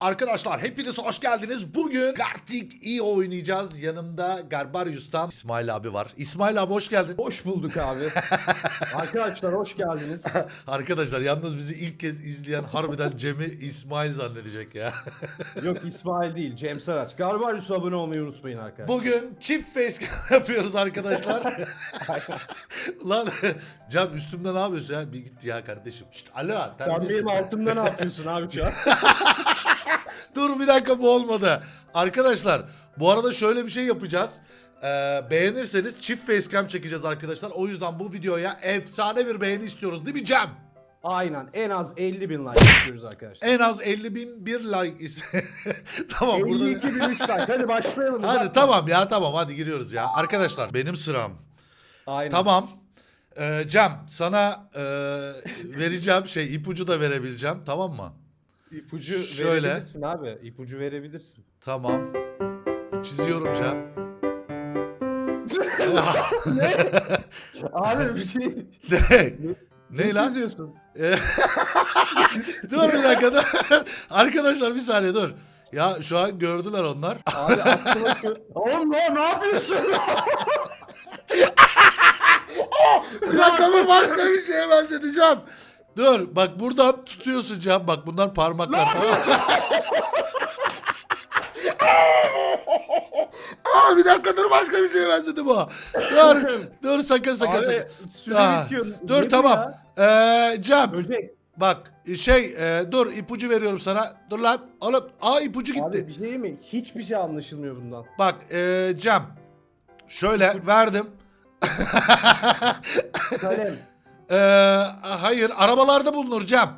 Arkadaşlar hepiniz hoş geldiniz. Bugün Gartic iyi oynayacağız. Yanımda Garbarius'tan İsmail abi var. İsmail abi hoş geldin. Hoş bulduk abi. Arkadaşlar hoş geldiniz. Arkadaşlar yalnız bizi ilk kez izleyen harbiden Cem'i İsmail zannedecek ya. Yok İsmail değil Cem Saraç. Garbarius'a abone olmayı unutmayın arkadaşlar. Bugün çift facecam yapıyoruz arkadaşlar. Lan Cem üstümde ne yapıyorsun ya? Bir git ya kardeşim. Şşt alo. Sen benim altımda ne yapıyorsun abi şu an? Dur bir dakika bu olmadı. Arkadaşlar bu arada şöyle bir şey yapacağız. Ee, beğenirseniz çift facecam çekeceğiz arkadaşlar. O yüzden bu videoya efsane bir beğeni istiyoruz değil mi Cem? Aynen en az 50 bin like istiyoruz arkadaşlar. En az 50 bin bir like is- tamam burada. 52 bin 3 like. Hadi başlayalım. Hadi uzatma. tamam ya tamam hadi giriyoruz ya. Arkadaşlar benim sıram. Aynen. Tamam. Ee, Cem sana e, vereceğim şey ipucu da verebileceğim tamam mı? İpucu Şöyle. verebilirsin abi. İpucu verebilirsin. Tamam. Çiziyorum Cem. abi bir şey... ne? Ne Ne lan? çiziyorsun? Dur bir dakika dur. Arkadaşlar bir saniye dur. Ya şu an gördüler onlar. Abi aklıma... Oğlum ne, ne yapıyorsun? bir dakika bu başka bir şeye benzeteceğim. Dur bak buradan tutuyorsun Can. Bak bunlar parmaklar. tamam mı? Aa bir dakika dur başka bir şeye benzedi bu. Dur dur sakın sakın Abi sakın. süre Aa, bitiyor. dur Ne bu tamam. ya? Ee, Cem Böcek. bak şey e, dur ipucu veriyorum sana. Dur lan oğlum. Aa ipucu gitti. Abi bir şey mi? Hiçbir şey anlaşılmıyor bundan. Bak e, Cem. Şöyle verdim. Kalem. E, hayır arabalarda bulunur Cem.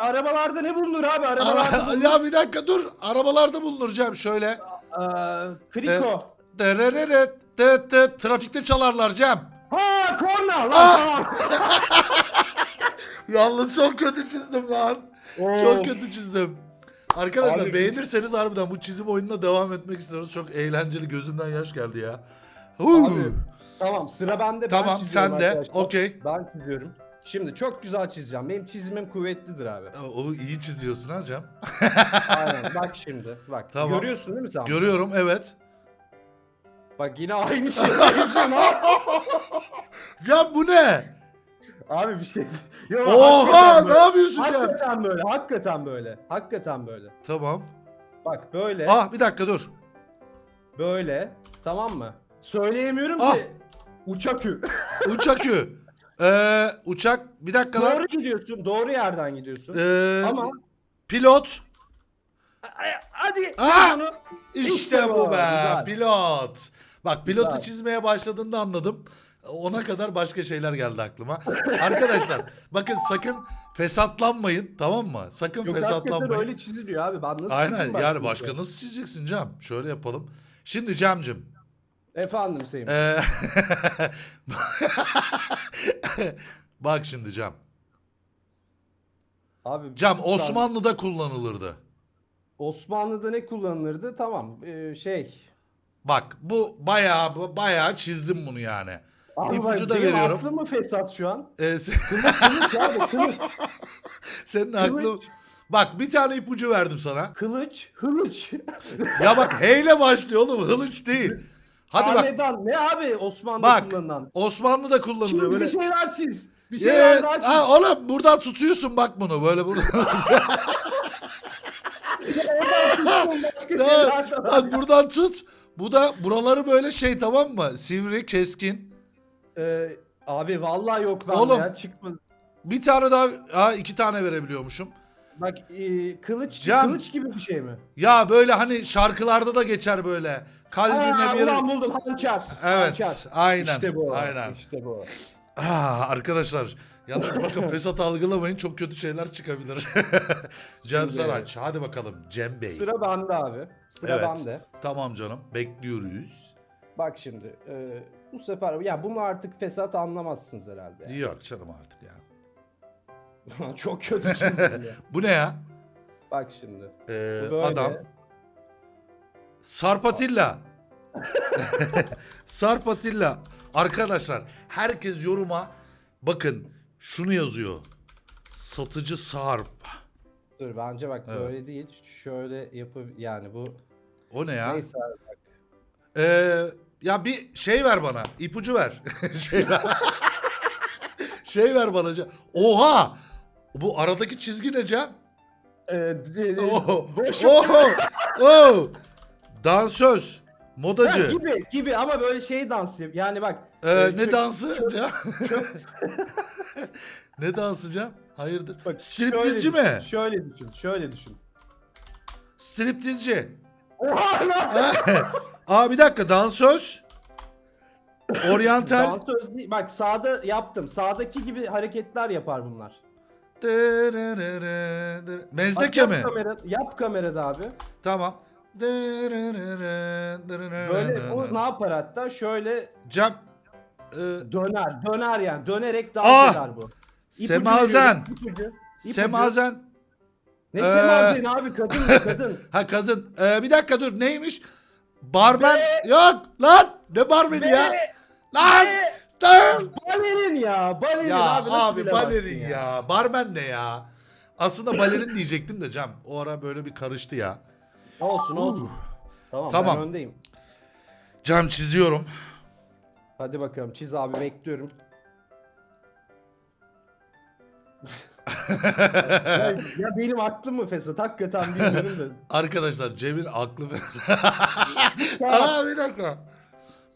Arabalarda ne bulunur abi? Arabalarda Ara- ya bir dakika dur. Arabalarda bulunur Cem şöyle. Aa, kriko. Derereret, tıt tıt, Trafikte çalarlar Cem. Ha korna lan Ah! tamam. Yalnız çok kötü çizdim lan. Of. Çok kötü çizdim. Arkadaşlar Abi- beğenirseniz harbiden bu çizim oyununa devam etmek istiyoruz. Çok eğlenceli gözümden yaş geldi ya. Huu. Abi, Tamam sıra bende. ben Tamam çiziyorum sen de. arkadaşlar. Okey. Ben çiziyorum. Şimdi çok güzel çizeceğim. Benim çizimim kuvvetlidir abi. O iyi çiziyorsun ha Cem. Aynen bak şimdi. Bak Tamam. görüyorsun değil mi sen? Görüyorum evet. bak yine aynı şey yapıyorsun ha. Cem bu ne? Abi bir şey. Yo, Oha hakikaten ne böyle. yapıyorsun Cem? Hakikaten böyle. Hakikaten böyle. Hakikaten böyle. Tamam. Bak böyle. Ah bir dakika dur. Böyle. Tamam mı? Söyleyemiyorum Ah. ki. Uçakü. Uçakü. Ee, uçak bir dakika lan. Doğru gidiyorsun. Doğru yerden gidiyorsun. Ee, Ama pilot. Ay, hadi yaz onu. İşte, İşte bu bu, be. güzel. Pilot. Bak pilotu Güzel. çizmeye başladığında anladım. Ona kadar başka şeyler geldi aklıma. Arkadaşlar bakın sakın fesatlanmayın tamam mı? Sakın Yok hakikaten fesatlanmayın. öyle çiziliyor abi. Ben nasıl Aynen çizeyim yani bunu? başka nasıl çizeceksin Cem? Şöyle yapalım. Şimdi Cem'cim. Efendim Hüseyin. ee, Bak şimdi Cem. abi Cem lütfen. Osmanlı'da kullanılırdı. Osmanlı'da ne kullanılırdı? Tamam. Ee, şey. Bak bu bayağı bayağı çizdim bunu yani. Abi İpucu da benim veriyorum. aklım mı fesat şu an? Ee, se- Kılıç abi kılıç. senin aklın... Bak bir tane ipucu verdim sana. Kılıç. Hılıç. Ya bak H ile başlıyor oğlum. Hılıç değil. Hadi bak. Hanedan. Ne abi Osmanlı'da Bak. kullanılan? Osmanlı'da kullanılıyor Çiz böyle. bir şeyler çiz. Bir Ee, şeyler daha çiz. ha, oğlum buradan tutuyorsun bak bunu böyle buradan. Oradan başka şeyler var. bak buradan tut. Bu da buraları böyle şey tamam mı? Sivri, keskin. Ee, abi vallahi yok bende Oğlum. ya çıkmadı. Bir tane daha, ha iki tane verebiliyormuşum. Bak e, kılıç Cem. kılıç gibi bir şey mi? Ya böyle hani şarkılarda da geçer böyle. Kalbine Aa, bir... ulan buldum hançer. Evet, Hançer. aynen. İşte bu. Aynen. İşte bu. Ah, arkadaşlar yalnız bakın fesat algılamayın çok kötü şeyler çıkabilir. Cem Şimdi- Saraç hadi bakalım Cem Bey. Sıra bende abi. Sıra Evet. bende. Tamam canım bekliyoruz. Bak şimdi e, bu sefer ya bunu artık fesat anlamazsınız herhalde. Yok canım artık ya. Çok kötü çizdim ya. Bu ne ya? Bak şimdi. Ee, Bu böyle. adam Sarpatilla. Sarpatilla. Arkadaşlar herkes yoruma bakın şunu yazıyor. Satıcı Sarp. Dur bence bak Evet. böyle değil. Şöyle yapıp yani bu O ne ya? neyse abi bak. Ee, ya bir şey ver bana. ipucu ver. şey ver. şey ver bana. Oha! Bu aradaki çizgi ne Cem? Ee, Oo. boş Oo. Oo. Dansöz. Ha, Modacı. gibi gibi ama böyle şey dans yap. Yani bak. Ee, e, ne çö- dansı Cem? ne dansı Cem? Hayırdır? Bak, Striptizci şöyle mi? Şöyle düşün. Şöyle düşün. Striptizci. Oha lan! Aa bir dakika dansöz. Oryantal. Dansöz değil. Bak sağda yaptım. Sağdaki gibi hareketler yapar bunlar. Bak, Mezdeke yap mi? Kamera, yap kamerada abi. Tamam. Böyle o ne yapar hatta? Şöyle Cem. e, döner. Döner yani. Dönerek dans Ah! eder bu. Semazen. veriyorum, ipucu. İpucu. Semazen. Ne Ee, semazen abi? Kadın kadın. Ha kadın. Ee, bir dakika dur neymiş? Barmen. Yok lan. Ne barmeni ya? Lan. Lan. Balerin ya. Balerin Ya abi. Nasıl abi bilemezsin balerin ya. Barmen ne ya? Aslında balerin diyecektim de Cem. O ara böyle bir karıştı ya. Olsun olsun. Tamam, Tamam. ben öndeyim. Cem çiziyorum. Hadi bakalım çiz abi bekliyorum. ya, ya benim aklım mı fesat? Hakikaten bilmiyorum da. Arkadaşlar Cem'in aklı... Aa bir dakika.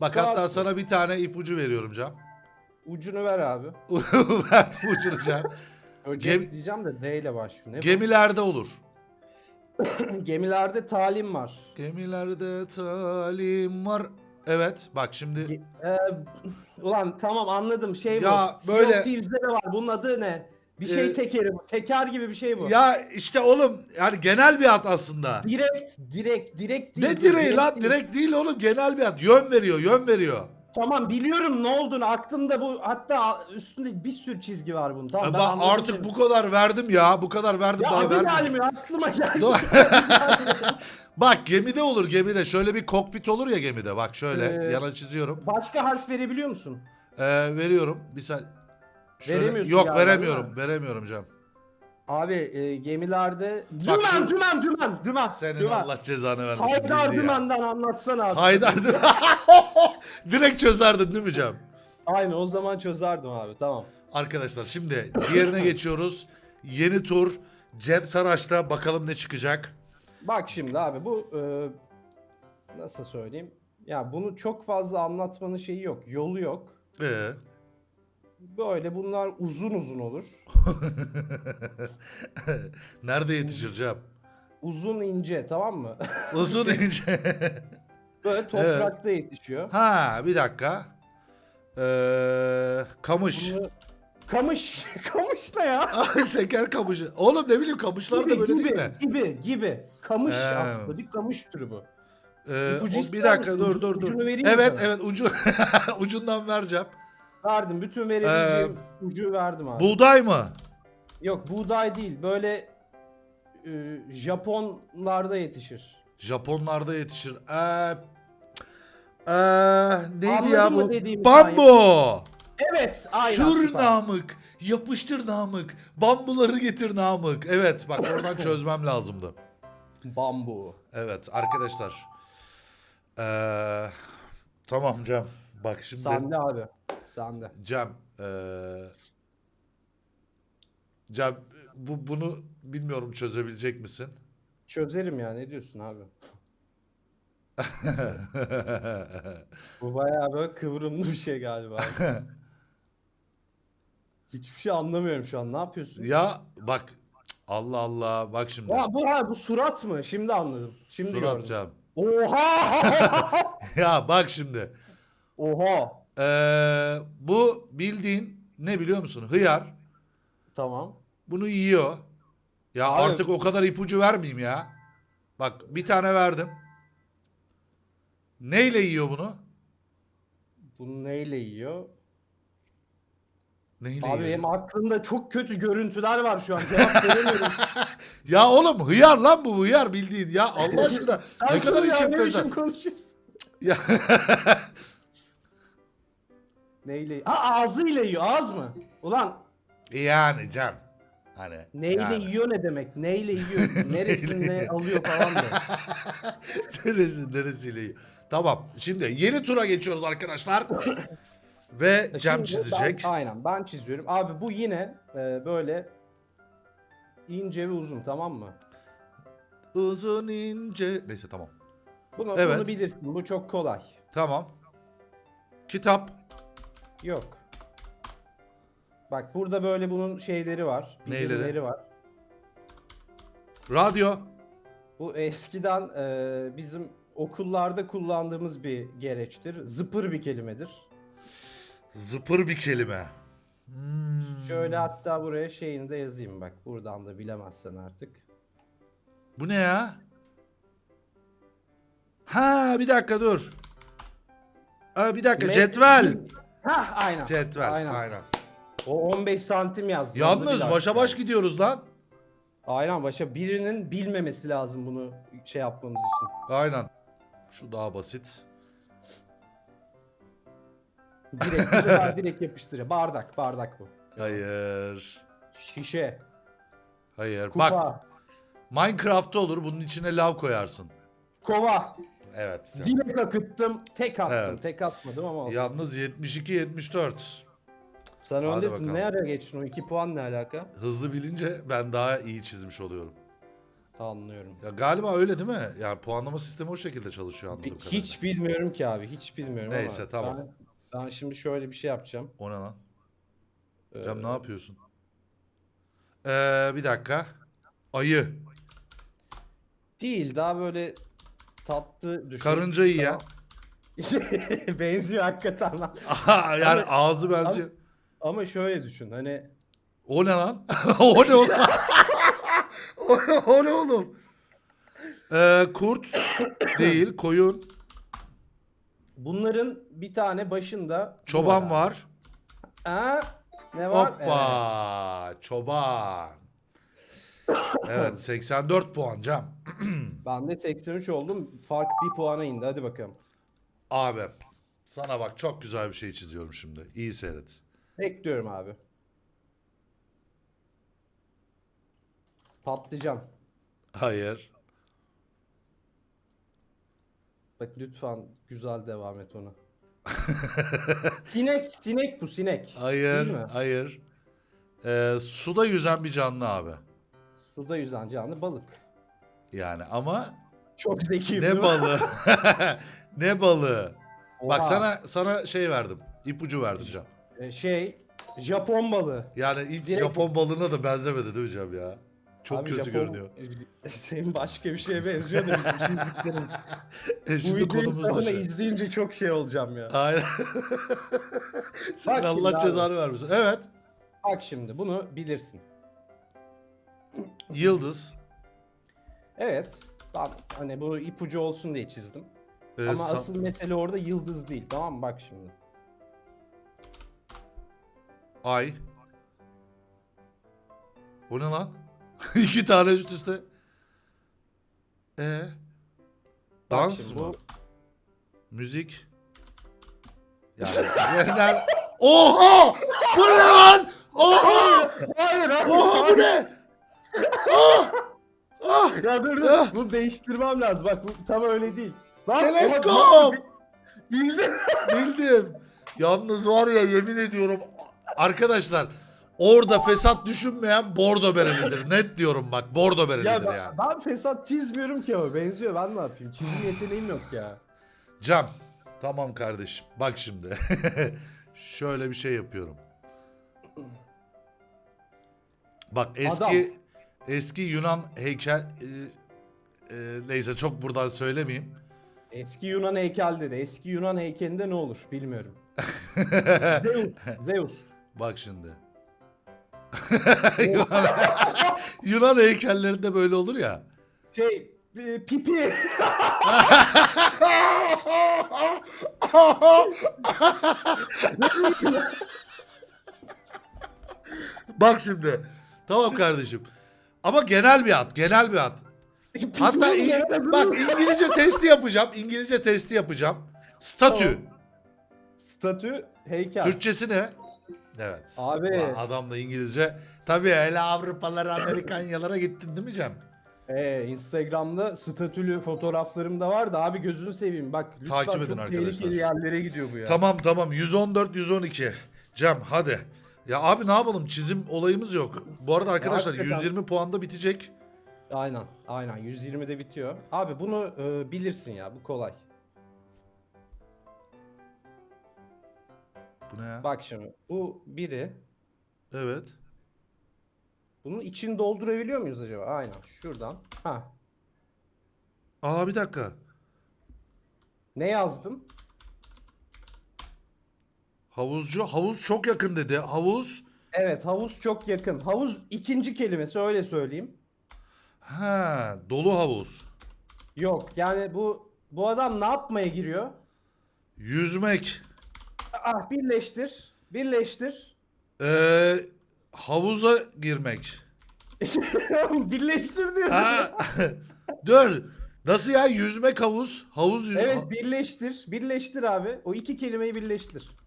Bak Saat hatta sana bir tane ipucu veriyorum Cem. ucunu ver abi. Ver ucunu Cem. Önce Gem- diyeceğim de D ile başlıyor. Ne bu? Gemilerde olur. Gemilerde talim var. Gemilerde talim var. Evet bak şimdi Ee, ulan tamam anladım şey bu. Ya, Sea böyle- of Thieves'de de var. Bunun adı ne? Bir şey Ee, tekeri bu. Teker gibi bir şey bu. ya işte oğlum yani genel bir ad aslında. Direkt, direkt, direkt değil. Ne direği lan? değil. Direkt değil oğlum genel bir ad. Yön veriyor, yön veriyor. Tamam biliyorum ne olduğunu. Aklımda bu hatta üstünde bir sürü çizgi var bunun. Tamam E ben artık bu kadar verdim ya. Bu kadar verdim Ya daha verdim. gelmiyor aklıma geldi. Bak gemide olur gemide. Şöyle bir kokpit olur ya gemide. Bak şöyle Ee, yana çiziyorum. Başka harf verebiliyor musun? Ee, veriyorum. Bir saniye. Şöyle- Veremiyorsun Yok değil veremiyorum. mi? Veremiyorum Cem. Abi e, gemilerde dümen, şu- dümen dümen dümen Senin dümen. Allah cezanı vermesin. Haydar bildi ya. dümenden anlatsana abi. Haydar Dümen. Direkt çözerdin değil mi Cem? Aynen o zaman çözerdim abi tamam. Arkadaşlar şimdi diğerine geçiyoruz. Yeni tur. Cem Saraç'ta bakalım ne çıkacak. Bak şimdi abi bu e, nasıl söyleyeyim? Ya bunu çok fazla anlatmanın şeyi yok. Yolu yok. Ee, Böyle bunlar uzun uzun olur. nerede yetişir Cem? Uzun ince tamam mı? Uzun ince. Böyle toprakta yetişiyor. ha bir dakika. Ee, kamış. Bunu... Kamış. Kamış ne ya? Şeker kamışı. Oğlum ne bileyim kamışlar da böyle gibi, değil mi? Gibi gibi. Kamış He. aslında bir kamış türü bu. Ee, o- bir dakika dur dur dur. mi Evet sana? evet ucu ucundan vereceğim. Verdim. Bütün verebileceğim ucu verdim abi. Buğday mı? Yok buğday değil. Böyle e, Japonlarda yetişir. Japonlarda yetişir. Ee, ee, neydi Anladın ya mı bu? dediğimi Bambu. Evet. Aynen. Sür süper. Namık. Yapıştır Namık. Bambuları getir Namık. Evet bak oradan çözmem lazımdı. Bambu. Evet arkadaşlar. Ee, tamam Cem. Bak şimdi Sende abi. Sende. Cem. ee, Cem bu, bunu bilmiyorum çözebilecek misin? Çözerim ya. Ne diyorsun abi? Bu bayağı böyle kıvrımlı bir şey galiba. Hiçbir şey anlamıyorum şu an. Ne yapıyorsun? ya bak Allah Allah bak şimdi. Ya bu ha bu surat mı? Şimdi anladım. Şimdi Surat gördüm. Cem. Oha! Ya bak şimdi. Oha! Ee, bu bildiğin ne biliyor musun? Hıyar. Tamam. Bunu yiyor. Ya Abi- artık o kadar ipucu vermeyeyim ya. Bak bir tane verdim. Neyle yiyor bunu? Bunu neyle yiyor? Neyle Abi yiyor? benim aklımda çok kötü görüntüler var şu an. Cevap veremiyorum. Ya oğlum hıyar lan bu hıyar bildiğin. Ya Allah aşkına Sen ne kadar sus ya, içim ne köze. biçim konuşuyorsun? Ya Neyle? Ha ağzıyla yiyor. Ağız mı? Ulan yani Cem. Hani Neyle yani. yiyor ne demek? Neyle yiyor? Neresinde alıyor falan da. Neresi, neresiyle iyi. Tamam. Şimdi yeni tura geçiyoruz arkadaşlar. Ve Cem Şimdi çizecek. Ben, aynen ben çiziyorum. Abi bu yine e, böyle ince ve uzun tamam mı? Uzun ince. Neyse tamam. Bunu, Evet. bunu bilirsin. Bu çok kolay. Tamam. Kitap. Yok. Bak burada böyle bunun şeyleri var. Neyleri? Var. Radyo. Bu eskiden e, bizim okullarda kullandığımız bir gereçtir. Zıpır bir kelimedir. Zıpır bir kelime. Hmm. Şöyle hatta buraya şeyini de yazayım bak. Buradan da bilemezsen artık. Bu ne ya? Ha bir dakika dur. Aa, bir dakika Met- cetvel. Hah aynen. Cetvel Aynen. aynen. O 15 santim yazdı. Yalnız bir başa baş gidiyoruz lan. Aynen başa. Birinin bilmemesi lazım bunu şey yapmamız için. Aynen. Şu daha basit. Direkt, bu sefer direkt yapıştırıyor. Bardak, bardak bu. Hayır. Şişe, Hayır. kupa, Bak Minecraft'ta olur bunun içine lav koyarsın. kova. Evet. Direkt akıttım, tek attım. Evet. Tek atmadım ama olsun. Yalnız 72 74. Sen Hadi öndesin. bakalım. Ne ara geçtin o? 2 puan ne alaka? Hızlı bilince ben daha iyi çizmiş oluyorum. Anlıyorum. Ya galiba öyle değil mi? Yani puanlama sistemi o şekilde çalışıyor anladığım kadarıyla. Hiç bilmiyorum ki abi. Hiç bilmiyorum Neyse, ama. tamam. Ben, ben şimdi şöyle bir şey yapacağım. O ne lan? Ee, Cem ne yapıyorsun? Ee, bir dakika. Ayı. Değil daha böyle tatlı düşün. Karınca yiyen. Benziyor hakikaten lan. Aha, yani Ama- ağzı benziyor. Ama şöyle düşün hani O ne lan? o ne oğlum? o, ne, o ne oğlum? Ee, kurt değil, koyun, bunların bir tane başında bu çoban abi. var. Ha? Ne var? Hoppa! Çoban. Evet 84 puan Cem. Ben de 83 oldum. Fark bir puana indi. Hadi bakalım. Abi sana bak çok güzel bir şey çiziyorum şimdi. İyi seyret. Bekliyorum abi. Patlıcan. Hayır. Bak lütfen güzel devam et ona. sinek, sinek bu sinek. Hayır. Değil mi? Hayır. Ee, suda yüzen bir canlı abi. Suda yüzen canlı balık. Yani ama Çok zeki değil ne balığı? ne balığı? Bak Oha. sana sana şey verdim. İpucu verdim Cem. Ee, şey Japon balığı. Yani hiç Direkt- Japon balığına da benzemedi değil mi Cem ya? Çok Abi kötü Japon- görünüyor. Senin başka bir şeye benziyor da bizim çizdiklerin. E Bu şimdi videoyu konumuz da sonra şey. izleyince çok şey olacağım ya. Aynen. Sen Bak şimdi Allah abi. cezanı vermesin. Evet. Bak şimdi bunu bilirsin. Yıldız. Evet. Ben hani bu ipucu olsun diye çizdim. Ee, Ama sa- asıl mesele orada yıldız değil. Tamam mı? Bak şimdi. Ay. Bu ne lan? İki tane üst üste. Ee? Bak Dans şimdi mı? bu- Müzik. Yani yerler... Oha! Bu ne lan? Oha! Hayır hayır. Oha bu ne? Ah! Ah! Ya dur dur. Ah! Bunu değiştirmem lazım. Bak bu tam öyle değil. Lan, Teleskop! Bildim. Bildim. Yalnız var ya yemin ediyorum arkadaşlar orada fesat düşünmeyen bordo berelidir. Net diyorum bak bordo Ya berelidir ben, yani. ben fesat çizmiyorum ki ama benziyor. Ben ne yapayım? Çizim yeteneğim yok ya. Cam. Tamam kardeşim. Bak şimdi. Şöyle bir şey yapıyorum. Bak eski. Eski Yunan heykel e, e, neyse çok buradan söylemeyeyim. Eski Yunan heykelde de. Eski Yunan heykelinde ne olur bilmiyorum. Zeus. Zeus. Bak şimdi. Yunan, Yunan heykellerinde böyle olur ya. Şey e, pipi. Bak şimdi. Tamam kardeşim. Ama genel bir at, genel bir at. Hatta İng- bak İngilizce testi yapacağım. İngilizce testi yapacağım. Statü. Statü heykel. Türkçesi ne? Evet. Abi. Ulan Adam da İngilizce. Tabii hele Avrupalara, Amerikanyalara gittin değil mi Cem? Ee, Instagram'da statülü fotoğraflarım da var da abi gözünü seveyim bak lütfen Takip çok edin arkadaşlar. tehlikeli yerlere gidiyor bu ya. Tamam tamam 114 112. Cem hadi. Ya abi ne yapalım çizim olayımız yok. Bu arada arkadaşlar hakikaten. 120 puanda bitecek. Aynen aynen 120'de bitiyor. Abi bunu e, bilirsin ya bu kolay. Bu ne ya? Bak şimdi bu biri. Evet. Bunun içini doldurabiliyor muyuz acaba? Aynen şuradan. Ha. Aa bir dakika. Ne yazdım? Havuzcu havuz çok yakın dedi. Havuz Evet havuz çok yakın. Havuz ikinci kelimesi öyle söyleyeyim. ha dolu havuz. Yok yani bu bu adam ne yapmaya giriyor? Yüzmek. Ah birleştir. Birleştir. Ee, havuza girmek. birleştir diyor. Ha. Dur. Nasıl ya yüzmek havuz? Havuz yüz... Evet birleştir. Birleştir abi. O iki kelimeyi birleştir.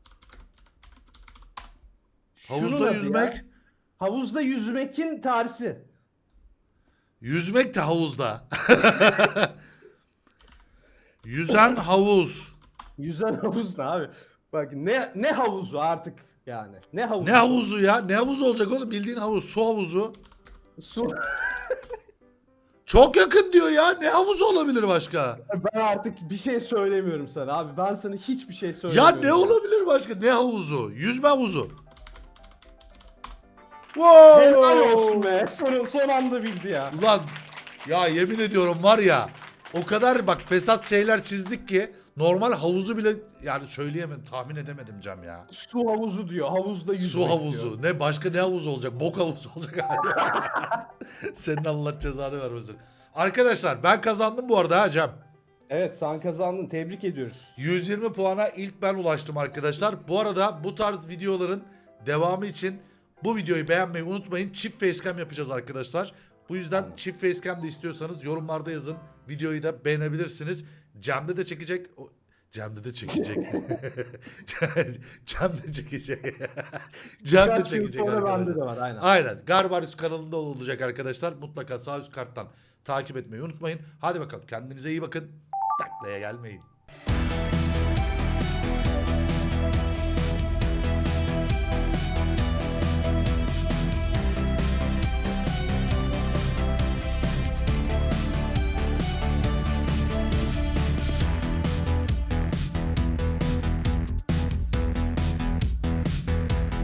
Havuzda adı yüzmek. ya. Havuzda yüzmekin tersi. Yüzmek de havuzda. Yüzen havuz. Yüzen havuz ne abi? Bak ne ne havuzu artık yani. Ne havuzu? Ne havuzu ya? Ne havuz olacak oğlum? Bildiğin havuz. Su havuzu. Su. Çok yakın diyor ya. Ne havuzu olabilir başka? ben artık bir şey söylemiyorum sana abi. Ben sana hiçbir şey Ya söylemiyorum. ne olabilir başka? Ne havuzu? Yüzme havuzu. Wow! Helal olsun be. Son, son anda bildi ya. Ulan ya yemin ediyorum var ya o kadar bak fesat şeyler çizdik ki normal havuzu bile yani söyleyemedim tahmin edemedim Cem ya. Su havuzu diyor. Havuzda yüzmek Su havuzu. diyor. Ne başka ne havuzu olacak? Bok havuzu olacak. Senin Allah cezanı vermesin. Arkadaşlar ben kazandım bu arada ha Cem. Evet sen kazandın. Tebrik ediyoruz. 120 puana ilk ben ulaştım arkadaşlar. Bu arada bu tarz videoların devamı için bu videoyu beğenmeyi unutmayın. Çift facecam yapacağız arkadaşlar. Bu yüzden çift facecam de istiyorsanız yorumlarda yazın. Videoyu da beğenebilirsiniz. Cem'de de çekecek. O- Cem'de de çekecek. Cem de çekecek. Cem de Birkaç gün çekecek arkadaşlar. var aynen. Aynen. Garbarius kanalında olacak arkadaşlar. Mutlaka sağ üst karttan takip etmeyi unutmayın. Hadi bakalım kendinize iyi bakın. Taklaya gelmeyin.